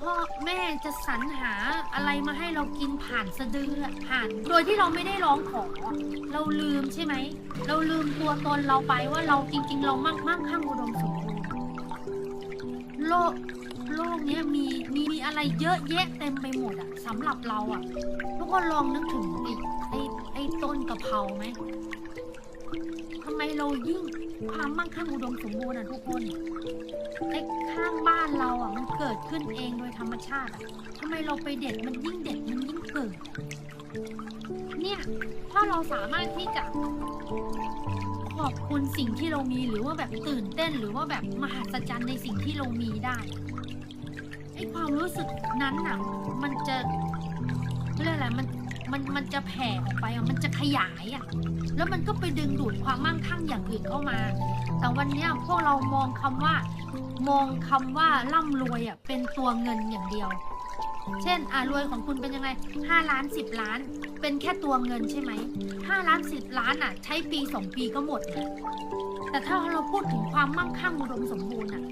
พ่อแม่จะสรรหาอะไรมาให้เรากินผ่านสะดืออะผ่าน โดยที่เราไม่ได้ร้องขอ เราลืมใช่ไหม เราลืมตัวตนเราไปว่าเราจริง ๆ เรามั่งมั่งคั่งอุดมสมบูรณ์โลกโลกเนี้ยมีมีมีอะไรเยอะแยะเต็มไปหมดอะสำหรับเราอะทุกคนลองนึกถึงไอ้ไอ้ไอ้ต้นกะเพราไหมทำไมเรายิ่ง ความมั่งคั่งอุดมสมบูรณ์อะทุกคนไอ้ข้างบ้านเราอะมันเกิดขึ้นเองโดยธรรมชาติอะทำไมเราไปเด็ดมันยิ่งเด็ดมันยิ่งเกิด เนี่ยถ้าเราสามารถที่จะขอบคุณสิ่งที่เรามีหรือว่าแบบตื่นเต้นหรือว่าแบบมหัศจรรย์ในสิ่งที่เรามีได้ไอ้ความรู้สึกนั้นน่ะ มันจะเรียกอะไรมัน มันมันจะแผ่ออกไปอะมันจะขยายอะแล้วมันก็ไปดึงดูดความมั่งคั่งอย่างอื่นเข้ามา แต่วันนี้พวกเรามองคำว่า มองคำว่าร่ำรวยอะเป็นตัวเงินอย่างเดียว เช่นอ่ารวยของคุณเป็นยังไง 5 ล้าน 10 ล้าน เป็นแค่ตัวเงินใช่ไหม5ล้าน 10 ล้านอะ ใช้ปี 2 ปีก็หมด แต่ถ้าเราพูดถึงความมั่งคั่งอุดมสมบูรณ์อะ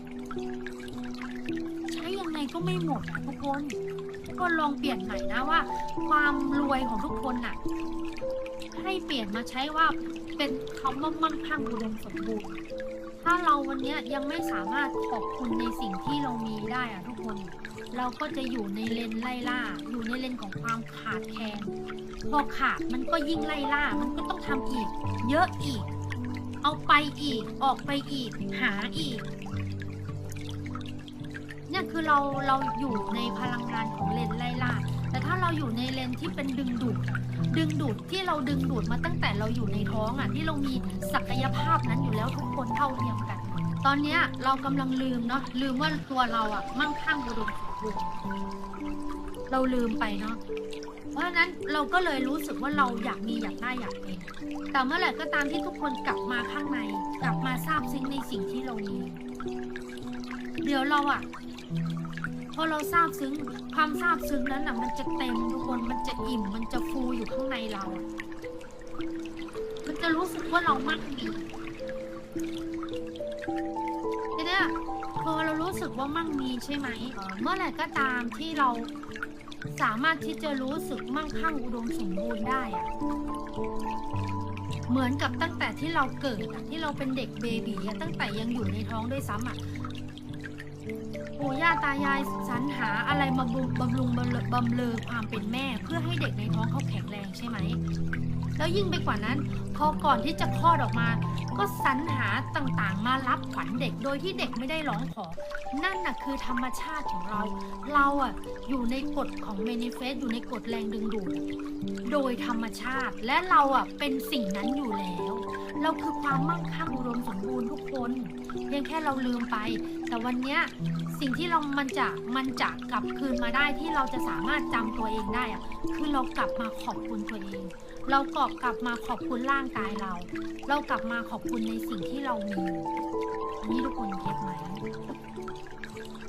ใช้ยังไงก็ไม่หมดอะทุกคน ก็ลองเปลี่ยนใหม่นะว่า ความรวยของทุกคนน่ะ ให้เปลี่ยนมาใช้ว่าเป็นคำว่ามั่งคั่งอุดมสมบูรณ์ ถ้าเราวันนี้ยยังไม่สามารถขอบคุณในสิ่งที่เรามีได้อะทุกคน เราก็จะอยู่ในเลนไล่ล่า อยู่ในเลนของความขาดแคลนพอขาดมันก็ยิ่งไล่ล่า มันก็ต้องทำอีก เยอะอีก เอาไปอีก ออกไปอีก หาอีก เนี่ยคือเราเราอยู่ในพลังงานของเลนไล่ล่าแต่ถ้าเราอยู่ในเลนที่เป็นดึงดูด ดึงดูดที่เราดึงดูดมาตั้งแต่เราอยู่ในท้องอะที่เรามีศักยภาพนั้นอยู่แล้วทุกคนเท่าเทียมกัน ตอนเนี้ยเรากำลังลืมเนาะลืมว่าตัวเราอะมั่งคั่งอุดมสมบูรณ์เราลืมไปเนาะเพราะฉะนั้นเราก็เลยรู้สึกว่าเราอยากมีอยากได้อยากเป็นแต่เมื่อไหร่ก็ตามที่ทุกคนกลับมาข้างใน กลับมาซาบซึ้งในสิ่งที่เรามีเดี๋ยวเราอะ พอเราซาบซึ้งความซาบซึ้งนั้นอะ มันจะเต็มทุกคนมันจะอิ่มมันจะฟูอยู่ข้างในเรา มันจะรู้สึกว่าเรามั่งมีทีเนี้ยพอเรารู้สึกว่ามั่งมีใช่ไหมเมื่อไหร่ก็ตามที่เราสามารถที่จะรู้สึกมั่งคั่งอุดมสมบูรณ์ได้อะเหมือนกับตั้งแต่ที่เราเกิดที่เราเป็นเด็กเบบีตั้งแต่ยังอยู่ในท้องด้วยซ้ำอะ ย่าตายายสรรหาอะไรมาบำรุงบำรุงบำเรอบำเรอความเป็นแม่ เพื่อให้เด็กในท้องเขาแข็งแรงใช่ไหม แล้วยิ่งไปกว่านั้นพอก่อนที่จะคลอดออกมา ก็สรรหาต่างๆ มารับขวัญเด็กโดยที่เด็กไม่ได้ร้องขอ นั่นน่ะคือธรรมชาติของเรา เราอะอยู่ในกฎของเมนิเฟสอยู่ในกฎแรงดึงดูดโดยธรรมชาติและเราอะเป็นสิ่งนั้นอยู่แล้ว เราคือความมั่งคั่งอุดมสมบูรณ์ทุกคนเพียงแค่เราลืมไป แต่วันเนี้ยสิ่งที่เรามันจะมันจะกลับคืนมาได้ที่เราจะสามารถจำตัวเองได้อะคือเรากลับมาขอบคุณตัวเอง เรากลับกลับมาขอบคุณร่างกายเรา เรากลับมาขอบคุณในสิ่งที่เรามีอันนี้ทุกคนเก็ตไหม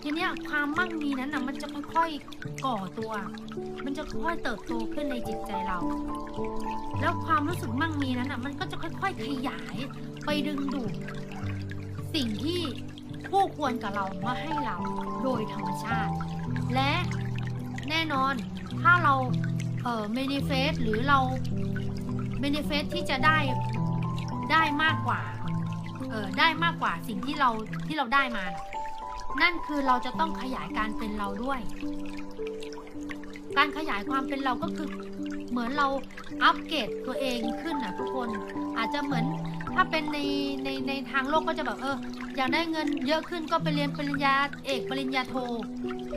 ทีเนี้ยความมั่งมีนั้นนะมันจะค่อยๆก่อตัว มันจะค่อยเติบโตขึ้นในจิตใจเรา แล้วความรู้สึกมั่งมีนั้นอะมันก็จะค่อยๆขยายไปดึงดูดสิ่งที่คู่ควรกับเรามาให้เราโดยธรรมชาติ และแน่นอนถ้าเราเอ่อเมนิเฟสหรือเราเมนิเฟสที่จะได้ได้มากกว่าเออได้มากกว่าสิ่งที่เราที่เราได้มานะ นั่นคือเราจะต้องขยายการเป็นเราด้วย การขยายความเป็นเราก็คือเหมือนเราอัปเกรดตัวเองขึ้นนะทุกคน อาจจะเหมือนถ้าเป็นในในในทางโลกก็จะแบบเอออยากได้เงินเยอะขึ้นก็ไปเรียนปริญญาเอกปริญญาโท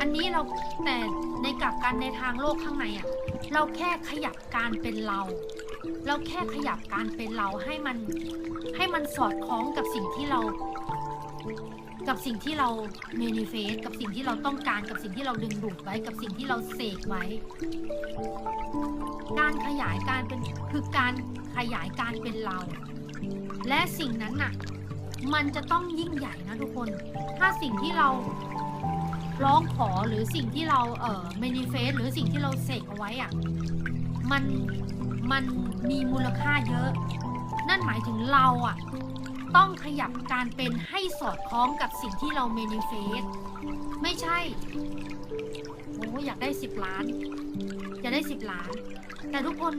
อันนี้เราแต่ในกลับกันในทางโลกข้างในอะ่ะเราแค่ขยับการเป็นเรา เราแค่ขยับการเป็นเราให้มันให้มันสอดคล้องกับสิ่งที่เรา กับสิ่งที่เราเมนิเฟสกับสิ่งที่เราต้องการกับสิ่งที่เราดึงดูดไว้กับสิ่งที่เราเสกไว้ การขยายการเป็นคือการขยายการเป็นเรา และสิ่งนั้นน่ะ มันจะต้องยิ่งใหญ่นะทุกคน ถ้าสิ่งที่เราร้องขอหรือสิ่งที่เราเอ่อเมนิเฟสหรือสิ่งที่เราเสกเอาไว้อะมันมันมีมูลค่าเยอะ นั่นหมายถึงเราอะ ต้องขยับการเป็นให้สอดคล้องกับสิ่งที่เราเมนิเฟสไม่ใช่ว่าอยากได้สิบล้านอยากได้สิบล้าน แต่ทุกคน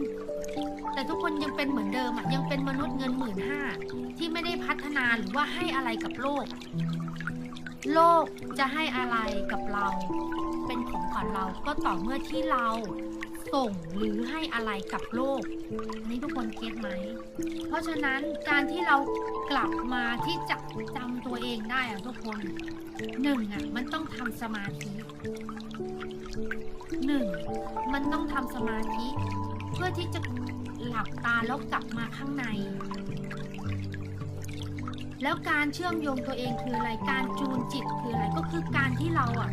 แต่ทุกคนยังเป็นเหมือนเดิมอะยังเป็นมนุษย์เงินหมื่นห้าที่ไม่ได้พัฒนาหรือว่าให้อะไรกับโลก โลกจะให้อะไรกับเรา เป็นของขวัญเราก็ต่อเมื่อที่เรา ส่งหรือให้อะไรกับโลกอันนี้ทุกคนเก็ตไหม เพราะฉะนั้นการที่เรากลับมาที่จะจำตัวเองได้อะทุกคนหนึ่งอะมันต้องทำสมาธิหนึ่งมันต้องทำสมาธิ เพื่อที่จะหลับตาแล้วกลับมาข้างใน แล้วการเชื่อมโยงตัวเองคืออะไรการจูนจิตคืออะไรก็คือการที่เราอะ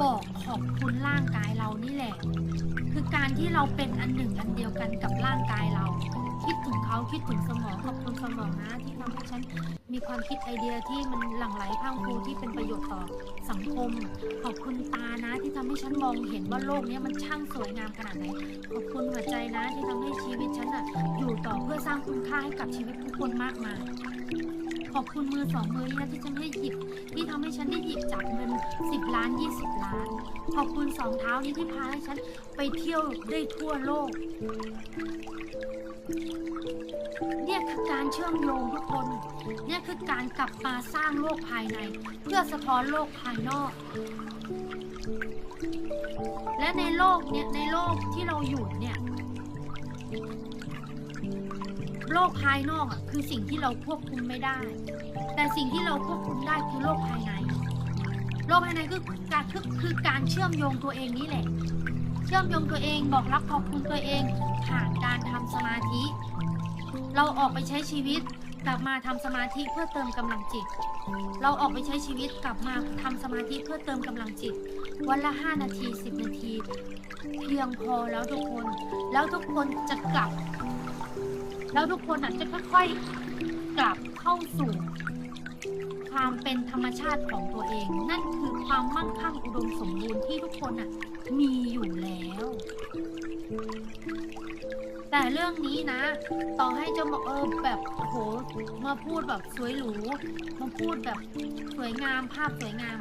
บอกขอบคุณร่างกายเรานี่แหละ คือการที่เราเป็นอันหนึ่งอันเดียวกันกับร่างกายเรา คิดถึงเขาคิดถึงสมองขอบคุณสมองนะที่ทำให้ฉันมีความคิดไอเดียที่มันหลั่งไหลพรังพูที่เป็นประโยชน์ต่อสังคม ขอบคุณตานะที่ทำให้ฉันมองเห็นว่าโลกนี้มันช่างสวยงามขนาดไหนขอบคุณหัวใจนะที่ทำให้ชีวิตฉันอะอยู่ต่อเพื่อสร้างคุณค่าให้กับชีวิตทุกคนมากมาย ขอบคุณมือสองมือนี้นะที่ฉันให้หยิบ ที่ทำให้ฉันได้หยิบจับเงินสิบล้านยี่สิบล้าน ขอบคุณสองเท้านี้ที่พาให้ฉันไปเที่ยวได้ทั่วโลก เนี่ยคือการเชื่อมโยงทุกคน เนี่ยคือการกลับมาสร้างโลกภายใน เพื่อสะท้อนโลกภายนอก และในโลกเนี่ยในโลกที่เราอยู่เนี่ย โลกภายนอกอะคือสิ่งที่เราควบคุมไม่ได้ แต่สิ่งที่เราควบคุมได้คือโลกภายใน โลกภายในคือการคือคือการเชื่อมโยงตัวเองนี่แหละ เชื่อมโยงตัวเองบอกรักขอบคุณตัวเองผ่านการทำสมาธิ เราออกไปใช้ชีวิตกลับมาทำสมาธิเพื่อเติมกำลังจิต เราออกไปใช้ชีวิตกลับมาทำสมาธิเพื่อเติมกำลังจิต วันละ 5 นาที 10 นาที เพียงพอแล้วทุกคน แล้วทุกคนจะกลับ แล้วทุกคนอะจะค่อยๆกลับเข้าสู่ ความเป็นธรรมชาติของตัวเอง นั่นคือความมั่งคั่งอุดมสมบูรณ์ที่ทุกคนอะมีอยู่แล้ว แต่เรื่องนี้นะ ต่อให้จะมาเออแบบโอ้โหมาพูดแบบสวยหรูมาพูดแบบสวยงามภาพสวยงาม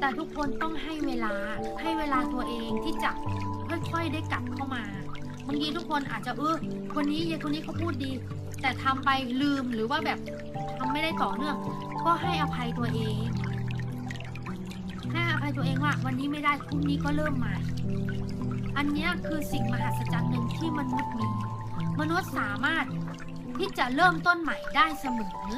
แต่ทุกคนต้องให้เวลาให้เวลาตัวเองที่จะค่อยๆได้กลับเข้ามา บางทีทุกคนอาจจะเออคนนี้ยายคนนี้เขาพูดดี แต่ทำไปลืมหรือว่าแบบทำไม่ได้ต่อเนื่อง ก็ให้อภัยตัวเองให้อภัยตัวเองว่า วันนี้ไม่ได้พรุ่งนี้ก็เริ่มใหม่อันนี้คือสิ่งมหัศจรรย์หนึ่งที่มนุษย์มี มนุษย์สามารถที่จะเริ่มต้นใหม่ได้เสมอ